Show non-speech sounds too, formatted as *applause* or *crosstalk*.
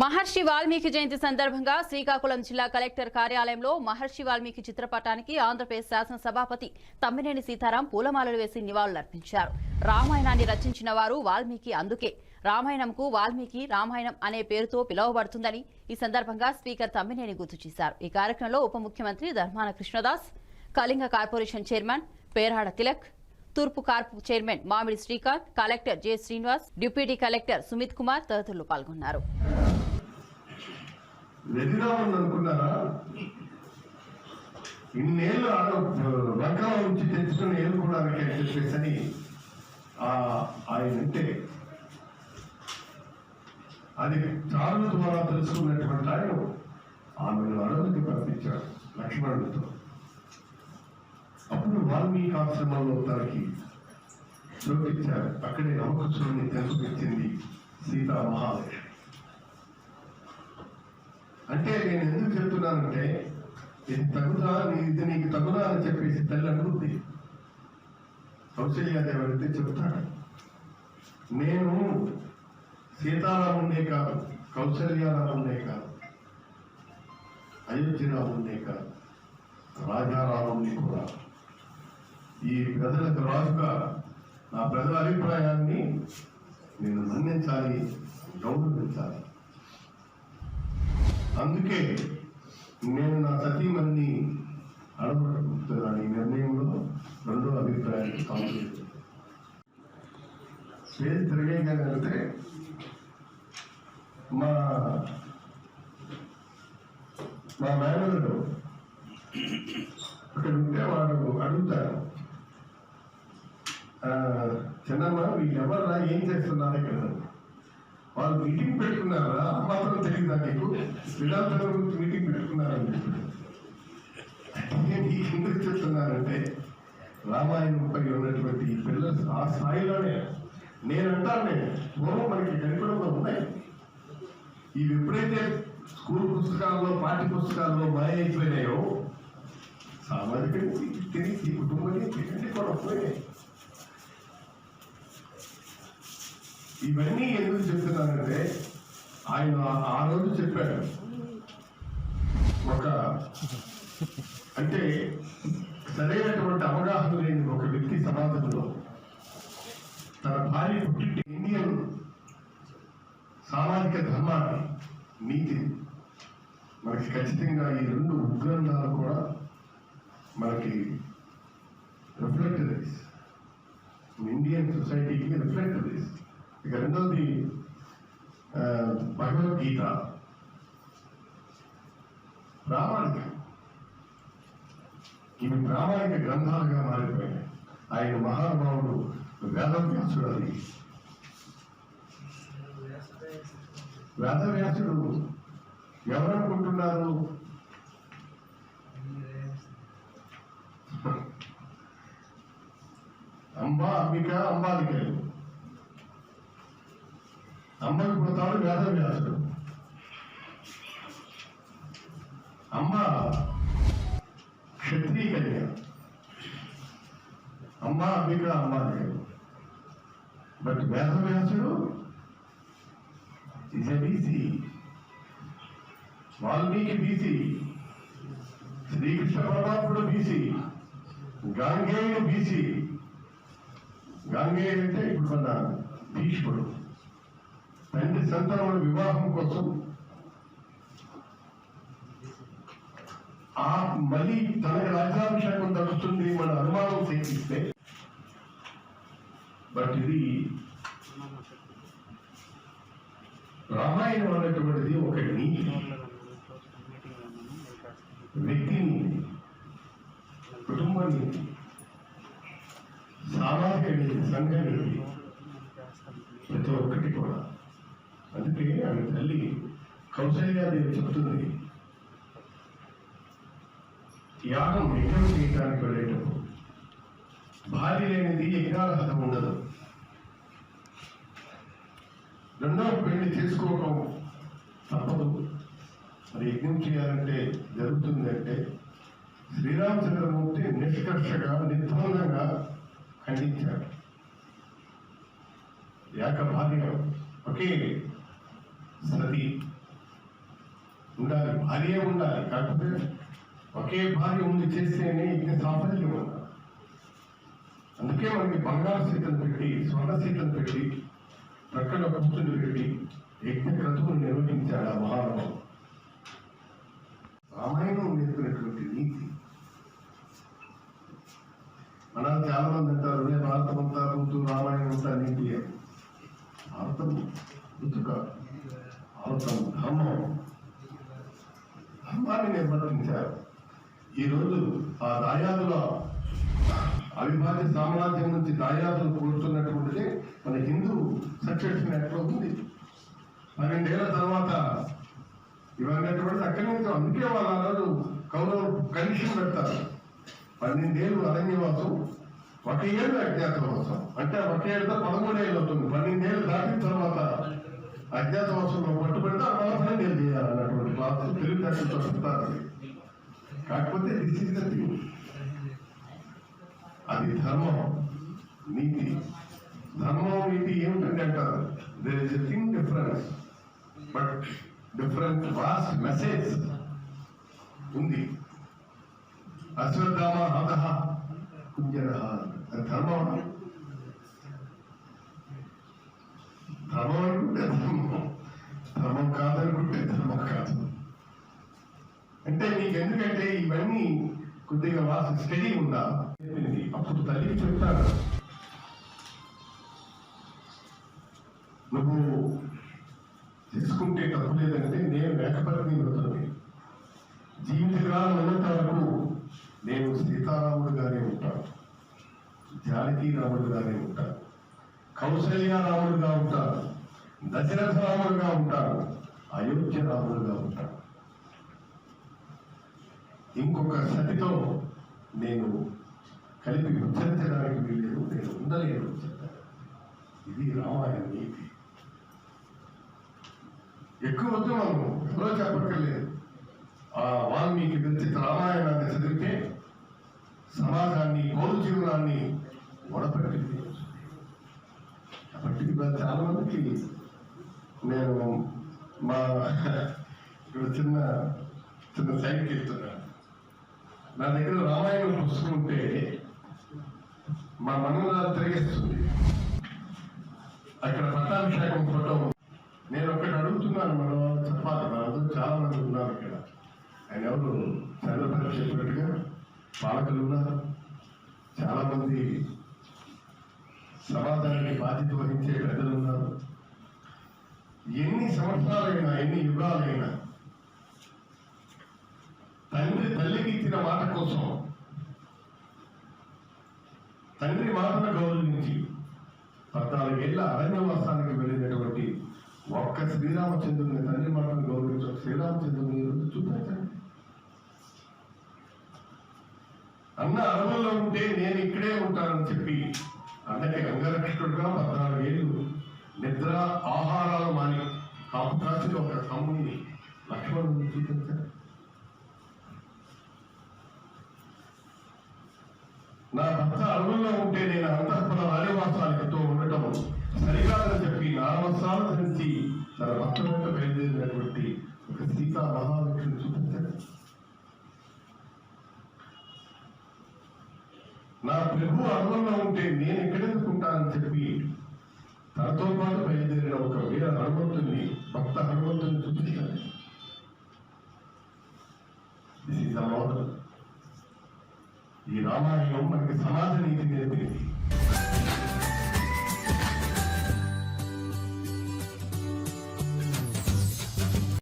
మహర్షి వాల్మీకి జయంతి సందర్భంగా శ్రీకాకుళం జిల్లా కలెక్టర్ కార్యాలయంలో మహర్షి వాల్మీకి చిత్రపటానికి ఆంధ్రప్రదేశ్ శాసనసభాపతి తమ్మినేని సీతారాం పూలమాలలు వేసి నివాళులర్పించారు. రామాయణాన్ని రచించిన వారు వాల్మీకి అందుకే. రామాయణంకు వాల్మీకి రామాయణం అనే పేరుతో పిలువబడుతుందని ఈ సందర్భంగా స్పీకర్ తమ్మినేని గుర్తు చేశారు. ఈ కార్యక్రమంలో ఉప ముఖ్యమంత్రి ధర్మాన కృష్ణదాస్ కళింగ కార్పొరేషన్ చైర్మన్ పేరాడ తిలక్ తూర్పు carp chairman Mamidi Srikanth collector J Srinivas deputy collector Sumit Kumar తదితరులు పాల్గొన్నారు. వెదిరామని అనుకున్నారా ఇన్నేళ్ళు ఆడ వర్గం నుంచి తెచ్చుకుని ఏలుకోవడానికి అని చెప్పేసి అని ఆయన అంటే అది చారుల ద్వారా తెలుసుకున్నటువంటి ఆయన ఆమెను అడవులకి పంపించాడు లక్ష్మణుడితో. అప్పుడు వాల్మీకి ఆశ్రమంలో తనకి చూపించారు అక్కడే నమ్మకస్తుని తెలుసుకొచ్చింది సీతామహాలక్ష్మి అంటే నేను ఎందుకు చెప్తున్నానంటే ఇది తగుదా నీ- ఇది నీకు తగుదా అని చెప్పేసి తల్లి అనుకుంది కౌశల్యాదేవి అడిగితే చెప్తాడు. నేను సీతారాముండే కాదు కౌశల్యారాముండే కాదు అయోధ్యరాముండే కాదు రాజారాముండే కూడా. ఈ ప్రజలకు రాజుగా నా ప్రజల అభిప్రాయాన్ని నేను మన్నించాలి గౌరవించాలి. అందుకే నేను నా సతీమణిని అడగబడుతున్నాను ఈ నిర్ణయంలో రెండో అభిప్రాయాన్ని కాంప్రమైజ్ పేరు తిరగేయగలిగితే మా మా మేనేజరు అక్కడ ఉంటే వాడు అడుగుతారు. "ఆ, చిన్నమ్మ వీళ్ళు ఎవరా ఏం చేస్తున్నారు ఇక్కడ? వాళ్ళు మీటింగ్ పెట్టుకున్నారా? మాత్రం తెలియదా నీకు? విధార్థుల మీటింగ్ పెట్టుకున్నారని నేను ఈ ఎందుకు చెప్తున్నానంటే రామాయణంపై ఉన్నటువంటి పిల్లలు ఆ స్థాయిలోనే. నేను అంటాను నేను పూర్వం మనకి కనిపడంలో ఉన్నాయి. ఇవి ఎప్పుడైతే స్కూల్ పుస్తకాల్లో పాఠ్య పుస్తకాల్లో మాయ అయిపోయినాయో సామాజిక నీతి, తెలిసి కుటుంబ నీతి కూడా పోయినాయి. ఇవన్నీ ఎందుకు చెప్తున్నానంటే ఆయన ఆ- రోజు చెప్పాడు. ఒక అంటే సరైనటువంటి అవగాహన లేని ఒక వ్యక్తి సమాజంలో తన భార్య పుట్టింటి ఇండియన్ సామాజిక ధర్మాన్ని నీతి మనకి ఖచ్చితంగా ఈ రెండు ఉగ్రంథాలు కూడా మనకి రిఫ్లెక్ట్ దిస్ ఇండియన్ సొసైటీకి రిఫ్లెక్ట్ దిస్ ఇక రెండోది భగవద్గీత. ప్రామాణిక. ఇవి ప్రామాణిక గ్రంథాలుగా మారిపోయాయి. ఆయన మహానుభావుడు వేదవ్యాసుడు అది. వేదవ్యాసుడు ఎవరనుకుంటున్నారు? అంబా అంబిక అంబాలికలు. అమ్మకు పుడతాడు వేదవ్యాసుడు అమ్మ క్షత్రియ కన్య అమ్మ అంబిక అంబాలికలు బట్ వేదవ్యాసుడు is a BC Valmiki BC Srikrishna పరమాత్ముడు బీసీ గాంగేయుడు బీసీ గాంగేయుడు అంటే ఇప్పుడు మన భీష్ముడు తండ్రి సంతానముల వివాహం కోసం? ఆ మళ్ళీ తనకి రాజ్యాభిషేకం దక్కుతుంది మన అనుమానం చేపిస్తే బట్ ఇది రామాయణం అనేటువంటిది ఒక నీతి. వ్యక్తిని కుటుంబ నీతి. సామాజిక నీతి సంఘ నీతి. ప్రతి ఒక్కటి కూడా. అందుకే ఆమె తల్లి కౌశల్యాదేవి చెప్తుంది. యాగం యజ్ఞం చేయడానికి వెళ్ళేటప్పుడు భార్య లేనిది యజ్ఞార్హత ఉండదు. రెండవ పెళ్ళి చేసుకోవటం తప్పదు. మరి యజ్ఞం చేయాలంటే జరుగుతుందంటే శ్రీరామచంద్రమూర్తి నిష్కర్షగా నిర్ధారణంగా ఖండించాడు యాక భార్య ఒకే సతి ఉండాలి భార్య ఉండాలి కాకపోతే ఒకే భార్య ఉండి చేస్తేనే ఇంత సాఫల్యం ఉండాలి అందుకే మనకి బంగారు సీతను పెట్టి స్వర్ణ సీతను పెట్టి ప్రక్కన కూర్చుని పెట్టి యజ్ఞ క్రతువును నిర్వహించాడు ఆ మహానుభావుడు. రామాయణం నేర్పినటువంటి నీతి. మన చాలా మంది అంటారు "రే, భారతం అంతా ఋతు రామాయణం అంతా నీతి భారతం ఋతు కాదు భారతం ధర్మం ధర్మాన్ని నిర్వర్తించారు ఈరోజు ఆ దాయాదుల అవిభాజ్య సామ్రాజ్యం నుంచి దాయాదులు కోరుతున్నటువంటిది మన హిందూ సక్సెషన్ యాక్ట్లో ఉంది? పన్నెండేళ్ళ తర్వాత ఇవన్నటువంటి అక్కడి నుంచి అందుకే వాళ్ళు ఆ రోజు కౌరవులు కండిషన్ పెడతారు. పన్నెండేళ్ళు అరణ్యవాసం ఒక ఏళ్ళు అజ్ఞాతవాసం. అంటే ఒక ఏళ్ళతో పదమూడేళ్ళు అవుతుంది. పన్నెండేళ్ళు దాటిన తర్వాత అజ్ఞాతవాసంలో పట్టుబడితే ఆ మళ్ళీ నేను చేయాలన్నటువంటి క్లాస్ తెలివితేటలతో చెప్తారు. కాకపోతే దిస్ ఇస్ అది ధర్మం నీతి. ధర్మం నీతి ఏమిటండి అంటారు? There is a thing difference but different was message ఉంది. అశ్వత్థామ హత. కుంజర ధర్మం ధర్మం అనుకుంటే ధర్మం ధర్మం కాదనుకుంటే ధర్మం కాదు అంటే నీకు ఎందుకంటే ఇవన్నీ కొద్దిగా వాసు స్టడీ ఉందా చెప్పింది. అప్పుడు తల్లికి చెప్తాను నువ్వు తీసుకుంటే తప్పు లేదంటే నేను లేకపోతే వ్రతుని జీవితకాలం ఉన్నంత వరకు నేను సీతారాముడుగానే ఉంటాను. జానకి రాముడుగానే ఉంటాను. కౌసల్య రాముడుగా ఉంటాను. దశరథ రాముడుగా ఉంటాను. అయోధ్య రాముడుగా ఉంటాను. ఇంకొక సతితో నేను కలిపి ఉచ్చరించడానికి వీలేదు నేను ఉండలేను చెప్పాను ఇది రామాయణ నీతి. ఎక్కువ వద్దు మనం ఎవరో చెప్పక్కర్లేదు. ఆ వాల్మీకి విరచిత రామాయణాన్ని చదివితే సమాజాన్ని పౌరు జీవనాన్ని ఓడపెట్టింది కాబట్టి ఇవాళ చాలా మందికి నేను మా *laughs* ఇక్కడ చిన్న చిన్న సైడ్కి వెళ్తున్నాను. నా దగ్గర రామాయణం పుస్తకం ఉంటే మా మనవరాలు తిరిగేస్తుంది. అక్కడ పట్టాభిషేకం ఫోటో నేను ఒకటి అడుగుతున్నాను మనం వాళ్ళు చెప్పాలి మనందరూ చాలా మంది ఉన్నారు ఇక్కడ. ఆయన ఎవరు? చంద్రబాబు చెప్పినట్టుగా పాలకులు ఉన్నారు. చాలా మంది సమాజానికి బాధ్యత వహించే పెద్దలు ఉన్నారు. ఎన్ని సంవత్సరాలైనా ఎన్ని యుగాలైనా తండ్రి తల్లికి ఇచ్చిన మాట కోసం. తండ్రి మాటను గౌరవించి పద్నాలుగేళ్ళ అరణ్యవాసానికి వెళ్ళినటువంటి ఒక్క శ్రీరామచంద్రుని తండ్రి మాటను గౌరవించిన శ్రీరామచంద్రుని ఈరోజు చూపించండి. అన్న అడవుల్లో ఉంటే నేను ఇక్కడే ఉంటానని చెప్పి అన్నకి అంగరక్షకుడుగా పద్నాలుగేళ్ళు నిద్ర ఆహారాలు మాని కాపు కాసిన ఒక తమ్ముడిని లక్ష్మణుని చూపించారు నా భర్త అడవుల్లో ఉంటే నేను అంతఃపుర రాజవాసాలతో ఉండటం సరికాదని చెప్పి నారవసాల ధరించి తన భర్త వెంట బయలుదేరినటువంటి ఒక సీతా మహాలక్ష్మిని చూపించారు నా ప్రభు అడవుల్లో ఉంటే నేను ఎక్కడెందుకుంటానని చెప్పి తనతో పాటు బయలుదేరిన ఒక వీర హనుమంతుని ఈ రామాయణం మనకి సమాజ నీతి నేర్పింది